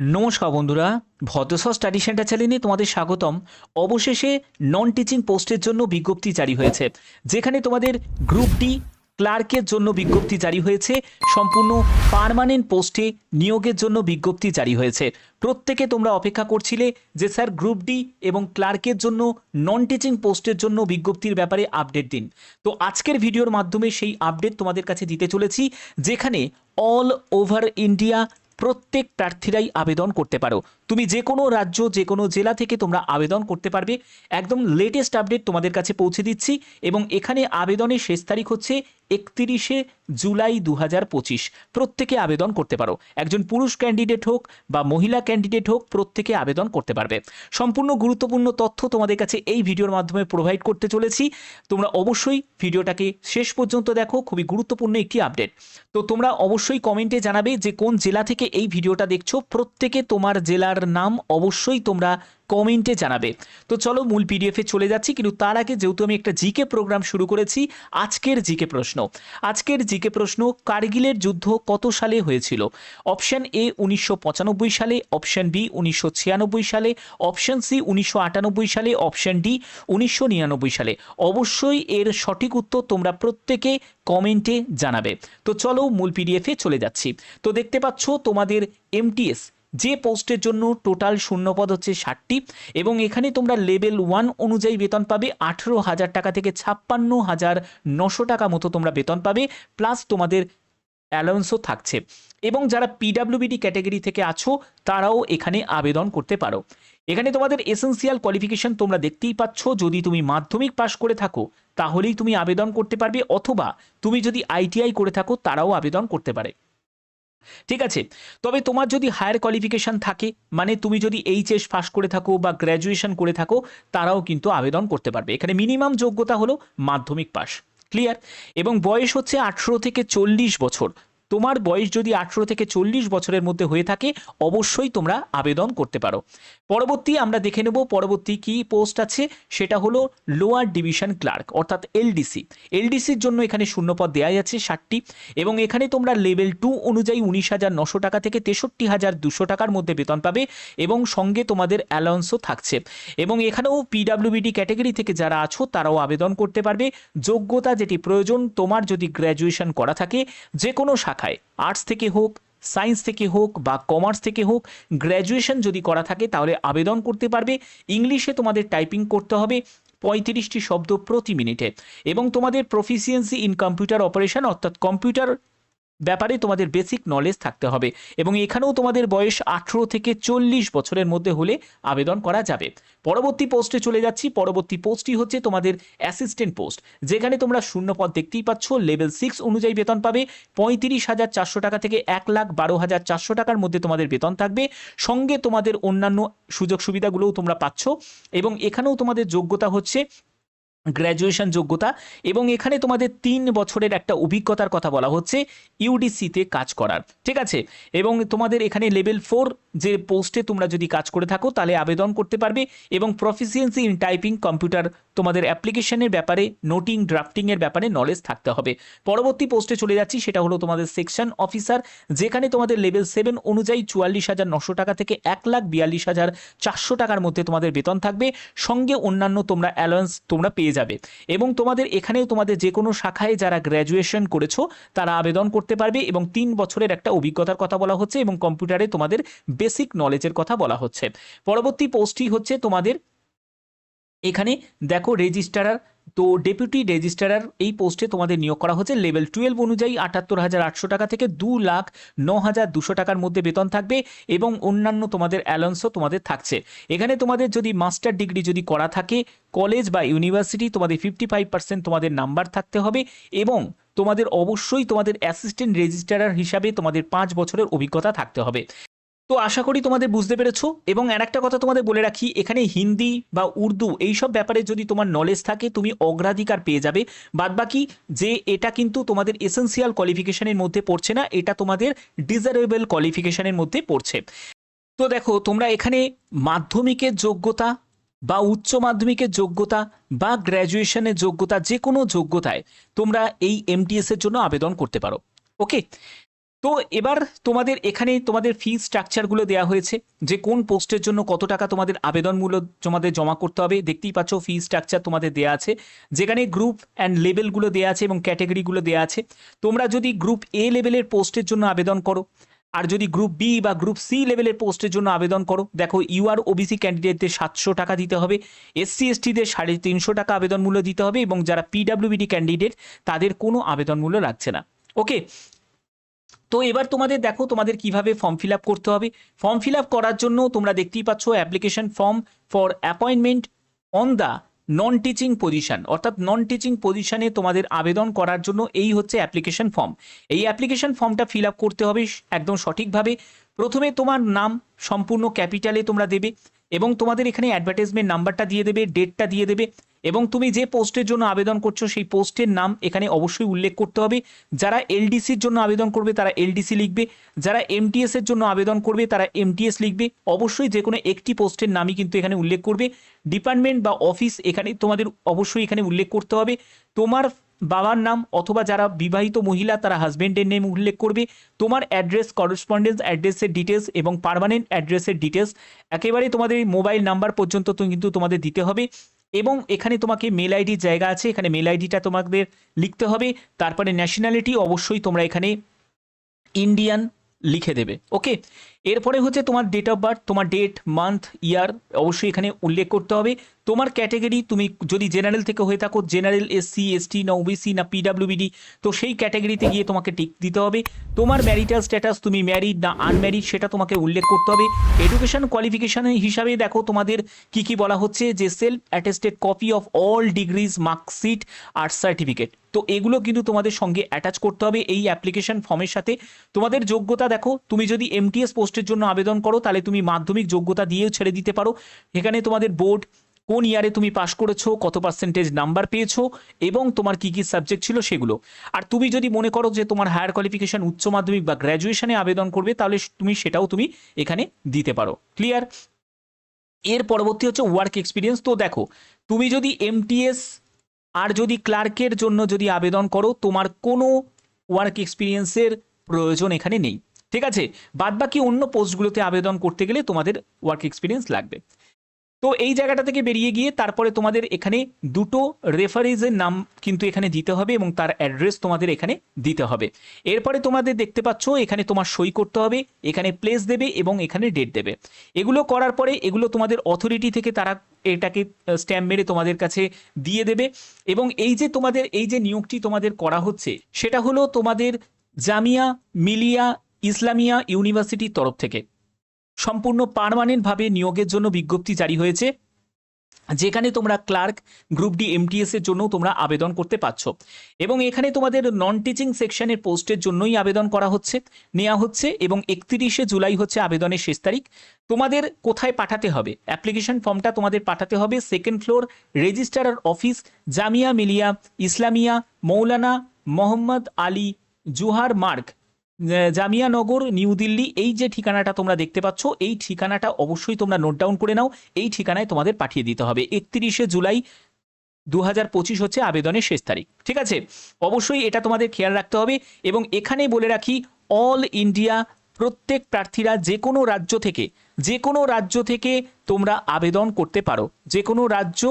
নমস্কার বন্ধুরা ভদ্রসর study centre চ্যানেলে তোমাদের স্বাগতম। অবশেষে নন টিচিং পোস্টের জন্য বিজ্ঞপ্তি জারি হয়েছে, যেখানে তোমাদের গ্রুপ ডি ক্লার্কের জন্য বিজ্ঞপ্তি জারি হয়েছে, সম্পূর্ণ পার্মানেন্ট পোস্টে নিয়োগের জন্য বিজ্ঞপ্তি জারি হয়েছে। প্রত্যেকে তোমরা অপেক্ষা করছিলে যে স্যার গ্রুপ ডি এবং ক্লার্কের জন্য নন টিচিং পোস্টের জন্য বিজ্ঞপ্তির ব্যাপারে আপডেট দিন। তো আজকের ভিডিওর মাধ্যমে সেই আপডেট তোমাদের কাছে দিতে চলেছি, যেখানে অল ওভার ইন্ডিয়া প্রত্যেক প্রার্থীরাই আবেদন করতে পারো। তুমি যে কোনো রাজ্য যে কোনো জেলা থেকে তোমরা আবেদন করতে পারবে। একদম লেটেস্ট আপডেট তোমাদের কাছে পৌঁছে দিচ্ছি এবং এখানে আবেদনের শেষ তারিখ হচ্ছে একত্রিশে জুলাই দু পঁচিশ। প্রত্যেকে আবেদন করতে পারো। একজন পুরুষ ক্যান্ডিডেট হোক বা মহিলা ক্যান্ডিডেট হোক, প্রত্যেকে আবেদন করতে পারবে। সম্পূর্ণ গুরুত্বপূর্ণ তথ্য তোমাদের কাছে এই ভিডিওর মাধ্যমে প্রোভাইড করতে চলেছি। তোমরা অবশ্যই ভিডিওটাকে শেষ পর্যন্ত দেখো, খুবই গুরুত্বপূর্ণ একটি আপডেট তো তোমরা অবশ্যই কমেন্টে জানাবে যে কোন জেলা থেকে এই ভিডিওটা দেখছ। প্রত্যেকে তোমার জেলার নাম অবশ্যই তোমরা কমেন্টে জানাবে। তো চলো মূল পিডিএফে চলে যাচ্ছি, কিন্তু তার আগে যেহেতু আমি একটা জিকে প্রোগ্রাম শুরু করেছি, আজকের জিকে প্রশ্ন। আজকের জিকে প্রশ্ন, কার্গিলের যুদ্ধ কত সালে হয়েছিল? অপশন এ উনিশশো পঁচানব্বই সালে, অপশন বি উনিশশো ছিয়ানব্বই সালে, অপশন সি উনিশশো আটানব্বই সালে, অপশন ডি উনিশশো নিরানব্বই সালে। অবশ্যই এর সঠিক উত্তর তোমরা প্রত্যেকে কমেন্টে জানাবে। তো চলো মূল পিডিএফে চলে যাচ্ছি। তো দেখতে পাচ্ছ তোমাদের এমটিএস যে পোস্টের জন্য টোটাল শূন্যপদ হচ্ছে ষাটটি, এবং এখানে তোমরা লেভেল ওয়ান অনুযায়ী বেতন পাবে আঠেরো হাজার টাকা থেকে ছাপ্পান্ন হাজার নশো টাকা মতো তোমরা বেতন পাবে, প্লাস তোমাদের অ্যালাউন্সও থাকছে। এবং যারা পিডাব্লিউবিডি ক্যাটাগরি থেকে আছো, তারাও এখানে আবেদন করতে পারো। এখানে তোমাদের এসেন্সিয়াল কোয়ালিফিকেশন তোমরা দেখতেই পাচ্ছ, যদি তুমি মাধ্যমিক পাশ করে থাকো, তাহলেই তুমি আবেদন করতে পারবে, অথবা তুমি যদি আইটিআই করে থাকো, তারাও আবেদন করতে পারে। ঠিক আছে? তবে তোমার যদি হায়ার কোয়ালিফিকেশান থাকে মানে তুমি যদি এইচএস পাস করে থাকো বা গ্র্যাজুয়েশন করে থাকো, তারাও কিন্তু আবেদন করতে পারবে। এখানে মিনিমাম যোগ্যতা হলো মাধ্যমিক পাস ক্লিয়ার এবং বয়স হচ্ছে আঠেরো থেকে চল্লিশ বছর। তোমার বয়স যদি আঠেরো থেকে চল্লিশ বছরের মধ্যে হয়ে থাকে, অবশ্যই তোমরা আবেদন করতে পারো। পরবর্তী আমরা দেখে নেব পরবর্তী কি পোস্ট আছে, সেটা হলো লোয়ার ডিভিশন ক্লার্ক অর্থাৎ এলডিসি এলডিসির জন্য এখানে শূন্যপদ দেওয়া যাচ্ছে ষাটটি, এবং এখানে তোমরা লেভেল টু অনুযায়ী উনিশ হাজার নশো টাকা থেকে তেষট্টি হাজার দুশো টাকার মধ্যে বেতন পাবে, এবং সঙ্গে তোমাদের অ্যালাউন্সও থাকছে। এবং এখানেও পিডাব্লিউবিডি ক্যাটাগরি থেকে যারা আছো, তারাও আবেদন করতে পারবে। যোগ্যতা যেটি প্রয়োজন, তোমার যদি গ্র্যাজুয়েশন করা থাকে যে কোনো শাখায় আর্টস থেকে হোক সায়েন্স থেকে হোক বা কমার্স থেকে হোক গ্র্যাজুয়েশন যদি করা থাকে তাহলে আবেদন করতে পারবে। ইংলিশে তোমাদের টাইপিং করতে হবে পঁয়ত্রিশটি শব্দ প্রতি মিনিটে এবং তোমাদের প্রফিসিয়েন্সি ইন কম্পিউটার অপারেশন অর্থাৎ কম্পিউটার ব্যাপারে তোমাদের বেসিক নলেজ থাকতে হবে এবং এখানেও তোমাদের বয়স আঠেরো থেকে চল্লিশ বছরের মধ্যে হলে আবেদন করা যাবে। পরবর্তী পোস্টে চলে যাচ্ছি। পরবর্তী পোস্টটি হচ্ছে তোমাদের অ্যাসিস্ট্যান্ট পোস্ট যেখানে তোমরা শূন্য পদ দেখতেই পাচ্ছ। লেভেল সিক্স অনুযায়ী বেতন পাবে। পঁয়ত্রিশ হাজার চারশো টাকা থেকে এক লাখ বারো হাজার চারশো টাকার মধ্যে তোমাদের বেতন থাকবে। সঙ্গে তোমাদের অন্যান্য সুযোগ সুবিধাগুলোও তোমরা পাচ্ছ এবং এখানেও তোমাদের যোগ্যতা হচ্ছে গ্র্যাজুয়েশন যোগ্যতা এবং এখানে তোমাদের তিন বছরের একটা অভিজ্ঞতার কথা বলা হচ্ছে ইউডিসিতে কাজ করার, ঠিক আছে? এবং তোমাদের এখানে লেভেল ফোর যে পোস্টে তোমরা যদি কাজ করে থাকো তাহলে আবেদন করতে পারবে এবং প্রফিসিয়েন্সি ইন টাইপিং কম্পিউটার তোমাদের অ্যাপ্লিকেশনের ব্যাপারে নোটিং ড্রাফটিংয়ের ব্যাপারে নলেজ থাকতে হবে। পরবর্তী পোস্টে চলে যাচ্ছি, সেটা হলো তোমাদের সেকশন অফিসার যেখানে তোমাদের লেভেল সেভেন অনুযায়ী চুয়াল্লিশ হাজার নশো টাকা থেকে এক লাখ বিয়াল্লিশ হাজার চারশো টাকার মধ্যে তোমাদের বেতন থাকবে। সঙ্গে অন্যান্য তোমরা অ্যালায়েন্স তোমরা পেয়ে যাবে। এবং তোমাদের এখানেও তোমাদের যে কোনো শাখায় যারা গ্র্যাজুয়েশন করেছ, তারা আবেদন করতে পারবে এবং তিন বছরের একটা অভিজ্ঞতার কথা বলা হচ্ছে এবং কম্পিউটারে তোমাদের বেসিক নলেজের কথা বলা হচ্ছে। পরবর্তী পোস্টটি হচ্ছে তোমাদের এখানে দেখো রেজিস্ট্রার, তো ডেপুটি রেজিস্ট্রার এই পোস্টে তোমাদের নিয়োগ করা হচ্ছে। লেভেল টুয়েলভ অনুযায়ী আটাত্তর হাজার আটশো টাকা থেকে দু লাখ ন হাজার দুশো টাকার মধ্যে বেতন থাকবে এবং অন্যান্য তোমাদের অ্যালাউন্সও তোমাদের থাকছে। এখানে তোমাদের যদি মাস্টার ডিগ্রি যদি করা থাকে, কলেজ বা ইউনিভার্সিটি তোমাদের ফিফটি ফাইভ পার্সেন্ট তোমাদের নাম্বার থাকতে হবে এবং তোমাদের অবশ্যই তোমাদের অ্যাসিস্ট্যান্ট রেজিস্ট্রার হিসাবে তোমাদের পাঁচ বছরের অভিজ্ঞতা থাকতে হবে। তো আশা করি তোমাদের বুঝতে পেরেছ। এবং আর একটা কথা তোমাদের বলে রাখি, এখানে হিন্দি বা উর্দু এইসব ব্যাপারে যদি তোমার নলেজ থাকে, তুমি অগ্রাধিকার পেয়ে যাবে। বাদবাকি যে এটা কিন্তু তোমাদের এসেন্সিয়াল কোয়ালিফিকেশনের মধ্যে পড়ছে না, এটা তোমাদের ডিজারেবল কোয়ালিফিকেশনের মধ্যে পড়ছে। তো দেখো, তোমরা এখানে মাধ্যমিকের যোগ্যতা বা উচ্চ মাধ্যমিকের যোগ্যতা বা গ্র্যাজুয়েশনের যোগ্যতা যে কোনো যোগ্যতায় তোমরা এই এমটিএস এর জন্য আবেদন করতে পারো। ওকে তো এবার তোমাদের এখানে তোমাদের ফি স্ট্রাকচারগুলো দেওয়া হয়েছে, যে কোন পোস্টের জন্য কত টাকা তোমাদের আবেদনমূল্য তোমাদের জমা করতে হবে, দেখতেই পাচ্ছ ফি স্ট্রাকচার তোমাদের দেওয়া আছে। যেখানে গ্রুপ অ্যান্ড লেভেলগুলো দেওয়া আছে এবং ক্যাটাগরিগুলো দেওয়া আছে। তোমরা যদি গ্রুপ এ লেভেলের পোস্টের জন্য আবেদন করো, আর যদি গ্রুপ বি বা গ্রুপ সি লেভেলের পোস্টের জন্য আবেদন করো, দেখো ইউ ইউআর ওবিসি ক্যান্ডিডেটদের সাতশো টাকা দিতে হবে এসসি এসটিদের সাড়ে তিনশো টাকা আবেদন মূল্য দিতে হবে এবং যারা পিডাব্লিউবিডি ক্যান্ডিডেট তাদের কোনো আবেদন মূল্য লাগছে না। ওকে তো এবার তোমাদের দেখো তোমাদের কীভাবে ফর্ম ফিল আপ করতে হবে। ফর্ম ফিল আপ করার জন্য তোমরা দেখতেই পাচ্ছ application form for appointment on the non teaching position অর্থাৎ নন টিচিং পজিশনে তোমাদের আবেদন করার জন্য এই হচ্ছে অ্যাপ্লিকেশন ফর্ম এই অ্যাপ্লিকেশন ফর্মটা ফিল আপ করতে হবে একদম সঠিকভাবে। প্রথমে তোমার নাম সম্পূর্ণ ক্যাপিটালে তোমরা দেবে। এবং তোমাদের এখানে অ্যাডভার্টাইজমেন্ট নাম্বারটা দিয়ে দেবে ডেটটা দিয়ে দেবে এবং তুমি যে পোস্টের জন্য আবেদন করছ, সেই পোস্টের নাম এখানে অবশ্যই উল্লেখ করতে হবে। যারা এলডিসির জন্য আবেদন করবে, তারা এলডিসি লিখবে। যারা এমটিএস এর জন্য আবেদন করবে, তারা এমটিএস লিখবে। অবশ্যই যে কোনো একটি পোস্টের নামই কিন্তু এখানে উল্লেখ করবে। ডিপার্টমেন্ট বা অফিস এখানে তোমাদের অবশ্যই এখানে উল্লেখ করতে হবে। তোমার বাবার নাম অথবা যারা বিবাহিত মহিলা, তারা হাজবেন্ডের নেম উল্লেখ করবে। তোমার অ্যাড্রেস করসপন্ডেন্স অ্যাড্রেসের ডিটেলস এবং পার্মানেন্ট অ্যাড্রেসের ডিটেলস একেবারে তোমাদের মোবাইল নাম্বার পর্যন্ত তো কিন্তু তোমাদের দিতে হবে। এবং এখানে তোমাকে মেল আইডির জায়গা আছে, এখানে মেল আইডিটা তোমাদের লিখতে হবে। তারপরে ন্যাশনালিটি অবশ্যই তোমরা এখানে ইন্ডিয়ান লিখে দেবে ওকে এরপরে হচ্ছে তোমার ডেট অফ বার্থ তোমার ডেট মান্থ ইয়ার অবশ্যই এখানে উল্লেখ করতে হবে। তোমার ক্যাটেগরি তুমি যদি জেনারেল থেকে হয়ে থাকো, জেনারেল এসসি এসটি না ওবিসি না পিডাব্লিউবিডি তো সেই ক্যাটাগরিতে গিয়ে তোমাকে টিক দিতে হবে। তোমার ম্যারিটাল স্ট্যাটাস তুমি ম্যারিড না আনম্যারিড সেটা তোমাকে উল্লেখ করতে হবে। এডুকেশন কোয়ালিফিকেশন হিসাবে দেখো তোমাদের কি কি বলা হচ্ছে যে self attested copy of all degrees marksheet R certificate তো এগুলো কিন্তু তোমাদের সঙ্গে অ্যাটাচ করতে হবে এই অ্যাপ্লিকেশন ফর্মের সাথে। তোমাদের যোগ্যতা দেখো, তুমি যদি এমটিএস পোস্টের জন্য আবেদন করো, তাহলে তুমি মাধ্যমিক যোগ্যতা দিয়েও ছেড়ে দিতে পারো। এখানে তোমাদের বোর্ড কোন ইয়ারে তুমি পাশ করেছ, কত পার্সেন্টেজ নাম্বার পেয়েছ এবং তোমার কি কি সাবজেক্ট ছিল সেগুলো। আর তুমি যদি মনে করো যে তোমার হায়ার কোয়ালিফিকেশন উচ্চ মাধ্যমিক বা গ্র্যাজুয়েশনে আবেদন করবে, তাহলে তুমি সেটাও তুমি এখানে দিতে পারো। ক্লিয়ার এর পরবর্তী হচ্ছে ওয়ার্ক এক্সপিরিয়েন্স তো দেখো, তুমি যদি এমটিএস আর যদি ক্লার্কের জন্য যদি আবেদন করো, তোমার কোনো ওয়ার্ক এক্সপিরিয়েন্সের প্রয়োজন এখানে নেই। ঠিক আছে? বাদবাকি অন্য পোস্টগুলোতে আবেদন করতে গেলে তোমাদের ওয়ার্ক এক্সপিরিয়েন্স লাগবে। তো এই জায়গাটা থেকে বেরিয়ে গিয়ে তারপরে তোমাদের এখানে দুটো রেফারিজের নাম কিন্তু এখানে দিতে হবে এবং তার অ্যাড্রেস তোমাদের এখানে দিতে হবে। এরপরে তোমাদের দেখতে পাচ্ছ, এখানে তোমার সই করতে হবে, এখানে প্লেস দেবে এবং এখানে ডেট দেবে। এগুলো করার পরে এগুলো তোমাদের অথরিটি থেকে তারা এটাকে স্ট্যাম্প মেরে তোমাদের কাছে দিয়ে দেবে। এবং এই যে তোমাদের, এই যে নিয়োগটি তোমাদের করা হচ্ছে, সেটা হলো তোমাদের জামিয়া মিলিয়া ইসলামিয়া ইউনিভার্সিটির তরফ থেকে। সম্পূর্ণ পার্মানেন্টভাবে নিয়োগের জন্য বিজ্ঞপ্তি জারি হয়েছে, যেখানে তোমরা ক্লার্ক, গ্রুপ ডি, এমটিএস এর জন্য তোমরা আবেদন করতে পারছ। এবং এখানে তোমাদের নন টিচিং সেকশনের পোস্টের জন্যই আবেদন করা হচ্ছে নেওয়া হচ্ছে এবং একত্রিশে জুলাই হচ্ছে আবেদনের শেষ তারিখ। তোমাদের কোথায় পাঠাতে হবে? অ্যাপ্লিকেশন ফর্মটা তোমাদের পাঠাতে হবে second floor registrar office Jamia Millia, Islamia, Maulana Mohammad Ali Jauhar Marg. Jamia Nagar, new Delhi, এই যে ঠিকানাটা তোমরা দেখতে পাচ্ছ, এই ঠিকানাটা অবশ্যই তোমরা নোট ডাউন করে নাও। এই ঠিকানায় তোমাদের পাঠিয়ে দিতে হবে। একত্রিশে জুলাই দু হাজার পঁচিশ হচ্ছে আবেদনের শেষ তারিখ। ঠিক আছে? অবশ্যই এটা তোমাদের খেয়াল রাখতে হবে এবং এখানে বলে রাখি অল ইন্ডিয়া প্রত্যেক প্রার্থীরা যে কোনো রাজ্য থেকে, যে কোনো রাজ্য থেকে তোমরা আবেদন করতে পারো। যে কোনো রাজ্য,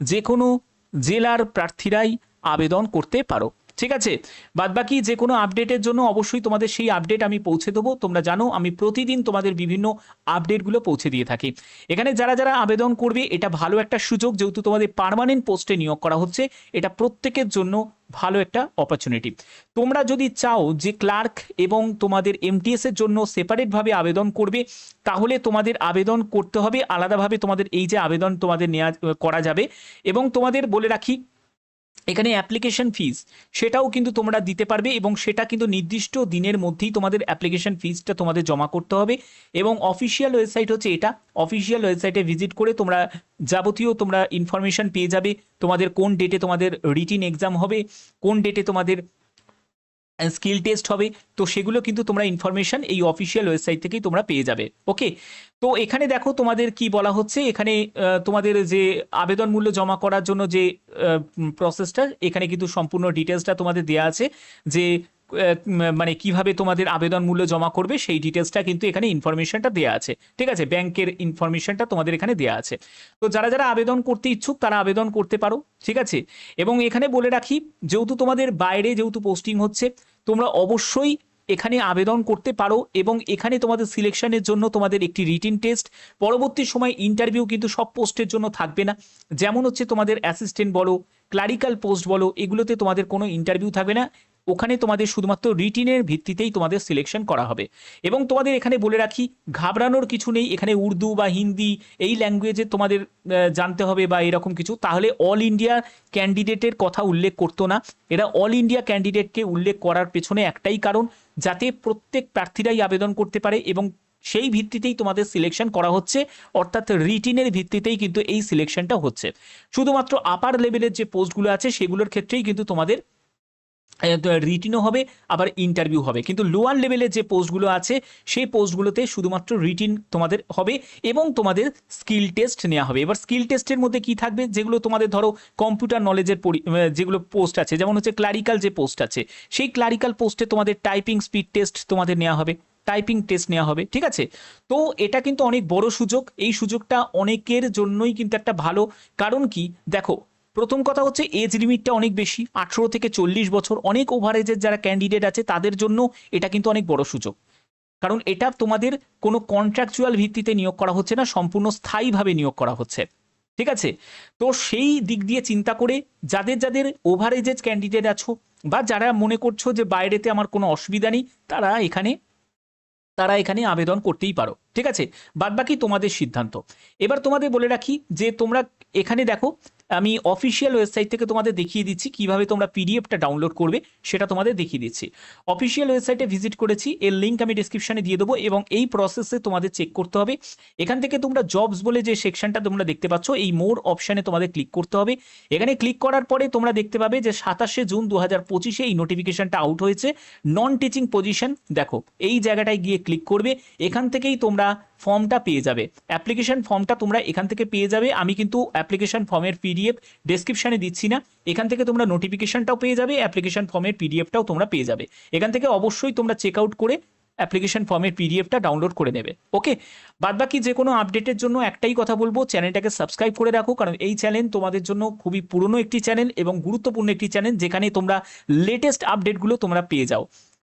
যে কোনো জেলার প্রার্থীরাই আবেদন করতে পারো। ঠিক আছে? বাদবাকি যে কোনো আপডেটের জন্য অবশ্যই তোমাদের সেই আপডেট আমি পৌঁছে দেবো। তোমরা জানো, আমি প্রতিদিন তোমাদের বিভিন্ন আপডেটগুলো পৌঁছে দিয়ে থাকি। এখানে যারা যারা আবেদন করবে, এটা ভালো একটা সুযোগ যেহেতু তোমাদের পার্মানেন্ট পোস্টে নিয়োগ করা হচ্ছে, এটা প্রত্যেকের জন্য ভালো একটা অপরচুনিটি তোমরা যদি চাও যে ক্লার্ক এবং তোমাদের এমটিএস এর জন্য সেপারেটভাবে আবেদন করবে, তাহলে তোমাদের আবেদন করতে হবে, আলাদাভাবে তোমাদের এই যে আবেদন তোমাদের নেওয়া করা যাবে। এবং তোমাদের বলে রাখি এখানে অ্যাপ্লিকেশন ফিজ সেটাও কিন্তু তোমরা দিতে পারবে এবং সেটা কিন্তু নির্দিষ্ট দিনের মধ্যেই তোমাদের অ্যাপ্লিকেশন ফিজটা তোমাদের জমা করতে হবে এবং অফিসিয়াল ওয়েবসাইট হচ্ছে এটা। অফিসিয়াল ওয়েবসাইটে ভিজিট করে তোমরা যাবতীয় তোমরা ইনফরমেশন পেয়ে যাবে। তোমাদের কোন ডেটে তোমাদের রিটিন এক্সাম হবে, কোন ডেটে তোমাদের স্কিল টেস্ট হবে। তো সেগুলো কিন্তু তোমরা ইনফরমেশন এই অফিসিয়াল ওয়েবসাইট থেকেই তোমরা পেয়ে যাবে। ওকে তো এখানে দেখো তোমাদের কি বলা হচ্ছে। এখানে তোমাদের যে আবেদন মূল্য জমা করার জন্য যে প্রসেসটা এখানে কিন্তু সম্পূর্ণ ডিটেলসটা তোমাদের দেওয়া আছে যে মানে কীভাবে তোমাদের আবেদন মূল্য জমা করবে সেই ডিটেলসটা কিন্তু এখানে ইনফরমেশনটা দেওয়া আছে। ঠিক আছে? ব্যাংকের ইনফরমেশনটা তোমাদের এখানে দেওয়া আছে। তো যারা যারা আবেদন করতে ইচ্ছুক, তারা আবেদন করতে পারো। ঠিক আছে? এবং এখানে বলে রাখি, যেহেতু তোমাদের বাইরে যেহেতু পোস্টিং হচ্ছে, তোমরা অবশ্যই এখানে আবেদন করতে পারো এবং এখানে তোমাদের সিলেকশনের জন্য তোমাদের একটি রিটিন টেস্ট পরবর্তী সময় ইন্টারভিউ কিন্তু সব পোস্টের জন্য থাকবে না। যেমন হচ্ছে তোমাদের অ্যাসিস্ট্যান্ট বলো ক্লারিক্যাল পোস্ট বলো, এগুলোতে তোমাদের কোনো ইন্টারভিউ থাকবে না। ওখানে তোমাদের শুধুমাত্র রিটিনের ভিত্তিতেই তোমাদের সিলেকশন করা হবে। এবং তোমাদের এখানে বলে রাখি, ঘাবড়ানোর কিছু নেই। এখানে উর্দু বা হিন্দি এই ল্যাঙ্গুয়েজে তোমাদের জানতে হবে বা এরকম কিছু। তাহলে অল ইন্ডিয়া ক্যান্ডিডেটের কথা উল্লেখ করতো না। এরা অল ইন্ডিয়া ক্যান্ডিডেটকে উল্লেখ করার পেছনে একটাই কারণ, যাতে প্রত্যেক প্রার্থীরাই আবেদন করতে পারে এবং সেই ভিত্তিতেই তোমাদের সিলেকশন করা হচ্ছে, অর্থাৎ রিটিনের ভিত্তিতেই কিন্তু এই সিলেকশনটা হচ্ছে। শুধুমাত্র আপার লেভেলের যে পোস্টগুলো আছে, সেগুলোর ক্ষেত্রেই কিন্তু তোমাদের রিটিনও হবে, আবার ইন্টারভিউ হবে। কিন্তু লোয়ার লেভেলের যে পোস্টগুলো আছে, সেই পোস্টগুলোতে শুধুমাত্র রিটিন তোমাদের হবে এবং তোমাদের স্কিল টেস্ট নেওয়া হবে। এবার স্কিল টেস্টের মধ্যে কি থাকবে? যেগুলো তোমাদের ধরো কম্পিউটার নলেজের যেগুলো পোস্ট আছে, যেমন হচ্ছে ক্লারিক্যাল যে পোস্ট আছে, সেই ক্লারিক্যাল পোস্টে তোমাদের টাইপিং স্পিড টেস্ট তোমাদের নেওয়া হবে। টাইপিং টেস্ট নেওয়া হবে, ঠিক আছে? তো এটা কিন্তু অনেক বড় সুযোগ, এই সুযোগটা অনেকের জন্যই কিন্তু একটা ভালো। কারণ কি? দেখো, প্রথম কথা হচ্ছে এজ লিমিটটা অনেক বেশি, আঠেরো থেকে চল্লিশ বছর। অনেক ওভার এজের যারা ক্যান্ডিডেট আছে, তাদের জন্য এটা কিন্তু অনেক বড় সুযোগ। কারণ এটা তোমাদের কোনো কন্ট্রাকচুয়াল ভিত্তিতে নিয়োগ করা হচ্ছে না, সম্পূর্ণ স্থায়ীভাবে নিয়োগ করা হচ্ছে। ঠিক আছে? তো সেই দিক দিয়ে চিন্তা করে যাদের যাদের ওভার এজেজ ক্যান্ডিডেট আছো বা যারা মনে করছ যে বাইরেতে আমার কোনো অসুবিধা নেই, তারা এখানে তারা এখানে আবেদন করতেই পারো। ঠিক আছে? বাদবাকি তোমাদের সিদ্ধান্ত। এবার তোমাদের বলে রাখি যে, তোমরা এখানে দেখো, আমি অফিসিয়াল ওয়েবসাইট থেকে তোমাদের দেখিয়ে দিচ্ছি কীভাবে তোমরা পিডিএফটা ডাউনলোড করবে, সেটা তোমাদের দেখিয়ে দিচ্ছি। অফিসিয়াল ওয়েবসাইটে ভিজিট করেছি, এর লিঙ্ক আমি ডিসক্রিপশনে দিয়ে দেবো এবং এই প্রসেসে তোমাদের চেক করতে হবে। এখান থেকে তোমরা জবস বলে যে সেকশনটা তোমরা দেখতে পাচ্ছ, এই মোর অপশানে তোমাদের ক্লিক করতে হবে। এখানে ক্লিক করার পরে তোমরা দেখতে পাবে যে, সাতাশে জুন দু হাজার পঁচিশে এই নোটিফিকেশনটা আউট হয়েছে। নন টিচিং পজিশন দেখো, এই জায়গাটায় গিয়ে ক্লিক করবে। এখান থেকেই তোমরা ফর্মটা পেয়ে যাবে। অ্যাপ্লিকেশন ফর্মটা তোমরা এখান থেকে পেয়ে যাবে। আমি কিন্তু অ্যাপ্লিকেশন ফর্মের পিডিএফ ডেসক্রিপশনে দিচ্ছি না। এখান থেকে তোমরা নোটিফিকেশনটাও পেয়ে যাবে অ্যাপ্লিকেশন ফর্মের পিডিএফটাও তোমরা পেয়ে যাবে। এখান থেকে অবশ্যই তোমরা চেক আউট করে অ্যাপ্লিকেশন ফর্মের পিডিএফটা ডাউনলোড করে নেবে। ওকে বাদবাকি যে কোনো আপডেটের জন্য একটাই কথা বলব চ্যানেলটাকে সাবস্ক্রাইব করে রাখো, কারণ এই চ্যানেল তোমাদের জন্য খুবই পুরনো একটি চ্যানেল এবং গুরুত্বপূর্ণ একটি চ্যানেল যেখানে তোমরা লেটেস্ট আপডেটগুলো তোমরা পেয়ে যাও।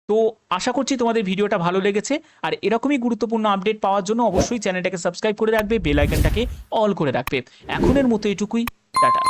তো আশা করছি তোমাদের ভিডিওটা ভালো লেগেছে। আর এরকমই গুরুত্বপূর্ণ আপডেট পাওয়ার জন্য অবশ্যই চ্যানেলটাকে সাবস্ক্রাইব করে রাখবে, বেল আইকনটাকে অল করে রাখবে। এখনের মতো এটুকুই, টাটা।